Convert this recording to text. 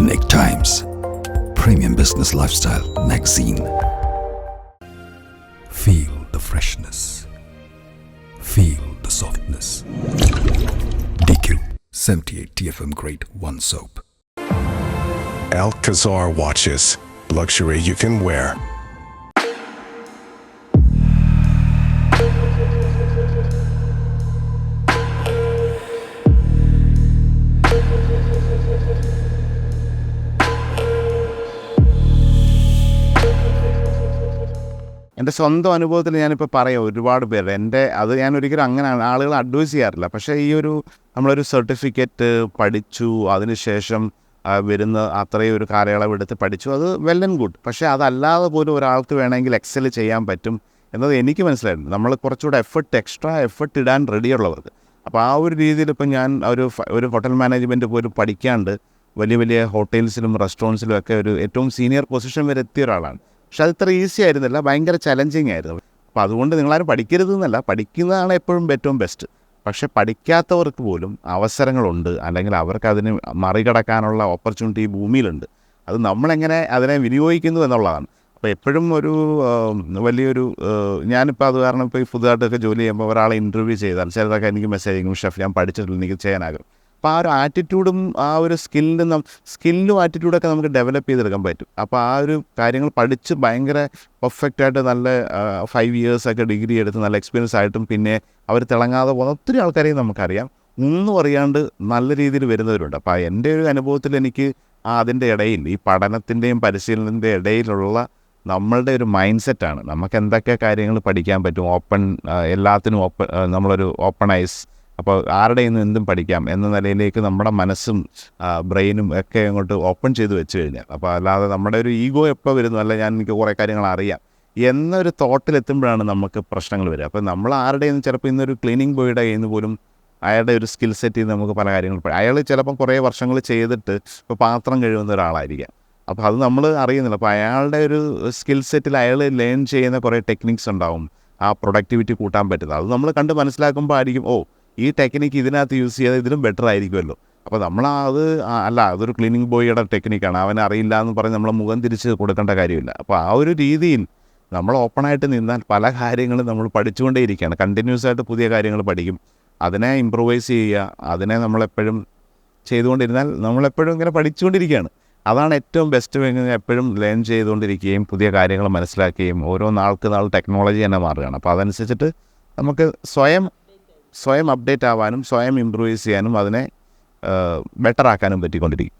Unique Times Premium Business Lifestyle Magazine. Feel the freshness. Feel the softness. DQ 78 TFM Grade 1 Soap. Alcazar watches. Luxury you can wear. എന്റെ സ്വന്തം അനുഭവത്തിൽ ഞാനിപ്പോൾ പറയാം ഒരുപാട് പേര് എന്റെ അത് ഞാൻ ഒരിക്കലും അങ്ങനെ ആളുകൾ അഡ്വൈസ് ചെയ്യാറില്ല. പക്ഷേ ഈ ഒരു നമ്മളൊരു സർട്ടിഫിക്കറ്റ് പഠിച്ചു അതിനുശേഷം വരുന്ന അത്രയും ഒരു കാലയളവ് എടുത്ത് പഠിച്ചു അത് വെൽ ആൻഡ് ഗുഡ് പക്ഷേ അതല്ലാതെ പോലും ഒരാൾക്ക് വേണമെങ്കിൽ എക്സൽ ചെയ്യാൻ പറ്റും എന്നത് എനിക്ക് മനസ്സിലായിരുന്നു നമ്മൾ കുറച്ചുകൂടെ എഫർട്ട് എക്സ്ട്രാ എഫർട്ട് ഇടാൻ റെഡിയുള്ളവർക്ക് അപ്പോൾ ആ ഒരു രീതിയിൽ ഇപ്പം ഞാൻ ഒരു ഒരു ഹോട്ടൽ മാനേജ്മെന്റ് പോലും പഠിക്കാണ്ട് വലിയ വലിയ ഹോട്ടൽസിലും റെസ്റ്റോറന്റ്സിലും ഒക്കെ ഒരു ഏറ്റവും സീനിയർ പൊസിഷൻ വരെ എത്തിയ ഒരാളാണ്. പക്ഷെ അത് ഇത്ര ഈസി ആയിരുന്നില്ല. ഭയങ്കര ചലഞ്ചിങ് ആയിരുന്നു. അപ്പോൾ അതുകൊണ്ട് നിങ്ങളാരും പഠിക്കരുത് എന്നല്ല. പഠിക്കുന്നതാണ് എപ്പോഴും ഏറ്റവും ബെസ്റ്റ് പക്ഷെ പഠിക്കാത്തവർക്ക് പോലും അവസരങ്ങളുണ്ട്. അല്ലെങ്കിൽ അവർക്ക് അതിന് മറികടക്കാനുള്ള ഓപ്പർച്യൂണിറ്റി ഭൂമിയിലുണ്ട്. അത് നമ്മളെങ്ങനെ അതിനെ വിനിയോഗിക്കുന്നു എന്നുള്ളതാണ്. അപ്പോൾ എപ്പോഴും ഒരു വലിയൊരു ഞാനിപ്പോൾ അത് കാരണം ഇപ്പോൾ ഈ പുതുതായിട്ടൊക്കെ ജോലി ചെയ്യുമ്പോൾ ഒരാളെ ഇന്റർവ്യൂ ചെയ്താൽ ചിലതൊക്കെ എനിക്ക് മെസ്സേജ് ചെയ്യും ഷെഫ് ഞാൻ പഠിച്ചിട്ടില്ല. എനിക്ക് ചെയ്യാനാകും അപ്പോൾ ആ ഒരു ആറ്റിറ്റ്യൂഡും ആ ഒരു സ്കില്ലും സ്കില്ലും ആറ്റിറ്റ്യൂഡൊക്കെ നമുക്ക് ഡെവലപ്പ് ചെയ്തെടുക്കാൻ പറ്റും. അപ്പോൾ ആ ഒരു കാര്യങ്ങൾ പഠിച്ച് ഭയങ്കര പെർഫെക്റ്റ് ആയിട്ട് നല്ല ഫൈവ് ഇയേഴ്സൊക്കെ ഡിഗ്രി എടുത്ത് നല്ല എക്സ്പീരിയൻസ് ആയിട്ടും പിന്നെ അവർ തിളങ്ങാതെ പോകുന്ന ഒത്തിരി ആൾക്കാരെയും നമുക്കറിയാം. ഒന്നും അറിയാണ്ട് നല്ല രീതിയിൽ വരുന്നവരുണ്ട്. അപ്പോൾ എന്റെ ഒരു അനുഭവത്തിൽ എനിക്ക് അതിന്റെ ഇടയിൽ ഈ പഠനത്തിന്റെയും പരിശീലനത്തിന്റെ ഇടയിലുള്ള നമ്മളുടെ ഒരു മൈൻഡ് സെറ്റാണ് നമുക്ക് എന്തൊക്കെ കാര്യങ്ങൾ പഠിക്കാൻ പറ്റും? ഓപ്പൺ എല്ലാത്തിനും ഓപ്പൺ നമ്മളൊരു ഓപ്പണൈസ് അപ്പോൾ ആരുടെ നിന്ന് എന്തും പഠിക്കാം എന്ന നിലയിലേക്ക് നമ്മുടെ മനസ്സും ബ്രെയിനും ഒക്കെ അങ്ങോട്ട് ഓപ്പൺ ചെയ്ത് വെച്ച് കഴിഞ്ഞാൽ അപ്പോൾ അല്ലാതെ നമ്മുടെ ഒരു ഈഗോ എപ്പോൾ വരുന്നു? അല്ല ഞാൻ എനിക്ക് കുറേ കാര്യങ്ങൾ അറിയാം. എന്നൊരു തോട്ടിലെത്തുമ്പോഴാണ് നമുക്ക് പ്രശ്നങ്ങൾ വരിക. അപ്പോൾ നമ്മൾ ആരുടെ നിന്ന് ചിലപ്പോൾ ഇന്നൊരു ക്ലീനിങ് ബോയുടെ കയ്യിൽ നിന്ന് പോലും അയാളുടെ ഒരു സ്കിൽ സെറ്റിൽ നമുക്ക് പല കാര്യങ്ങൾ അയാൾ ചിലപ്പം കുറേ വർഷങ്ങൾ ചെയ്തിട്ട് ഇപ്പോൾ പാത്രം കഴുകുന്ന ഒരാളായിരിക്കാം. അപ്പോൾ അത് നമ്മൾ അറിയുന്നില്ല. അപ്പോൾ അയാളുടെ ഒരു സ്കിൽ സെറ്റിൽ അയാൾ ലേൺ ചെയ്യുന്ന കുറേ ടെക്നിക്സ് ഉണ്ടാവും. ആ പ്രൊഡക്ടിവിറ്റി കൂട്ടാൻ പറ്റുന്നത്. അത് നമ്മൾ കണ്ട് മനസ്സിലാക്കുമ്പോൾ ആയിരിക്കും ഓ ഈ ടെക്നിക്ക് ഇതിനകത്ത് യൂസ് ചെയ്താൽ ഇതിലും ബെറ്റർ ആയിരിക്കുമല്ലോ. അപ്പോൾ നമ്മൾ അത് അല്ല അതൊരു ക്ലീനിങ് ബോയിയുടെ ടെക്നിക്കാണ് അവൻ അറിയില്ല എന്ന് പറഞ്ഞ് നമ്മളെ മുഖം തിരിച്ച് കൊടുക്കേണ്ട കാര്യമില്ല. അപ്പോൾ ആ ഒരു രീതിയിൽ നമ്മൾ ഓപ്പണായിട്ട് നിന്നാൽ പല കാര്യങ്ങളും നമ്മൾ പഠിച്ചുകൊണ്ടേയിരിക്കുകയാണ്. കണ്ടിന്യൂസ് ആയിട്ട് പുതിയ കാര്യങ്ങൾ പഠിക്കും. അതിനെ ഇമ്പ്രൂവൈസ് ചെയ്യുക. അതിനെ നമ്മളെപ്പോഴും ചെയ്തുകൊണ്ടിരുന്നാൽ നമ്മളെപ്പോഴും ഇങ്ങനെ പഠിച്ചുകൊണ്ടിരിക്കുകയാണ്. അതാണ് ഏറ്റവും ബെസ്റ്റ് എപ്പോഴും ലേൺ ചെയ്തുകൊണ്ടിരിക്കുകയും പുതിയ കാര്യങ്ങൾ മനസ്സിലാക്കുകയും ഓരോ നാൾക്ക് നാൾ ടെക്നോളജി തന്നെ മാറുകയാണ്. അപ്പോൾ അതനുസരിച്ചിട്ട് നമുക്ക് സ്വയം സ്വയം അപ്ഡേറ്റ് ആവാനും സ്വയം ഇമ്പ്രൂവൈസ് ചെയ്യാനും അതിനെ ബെറ്റർ ആക്കാനും പറ്റിക്കൊണ്ടിരിക്കും.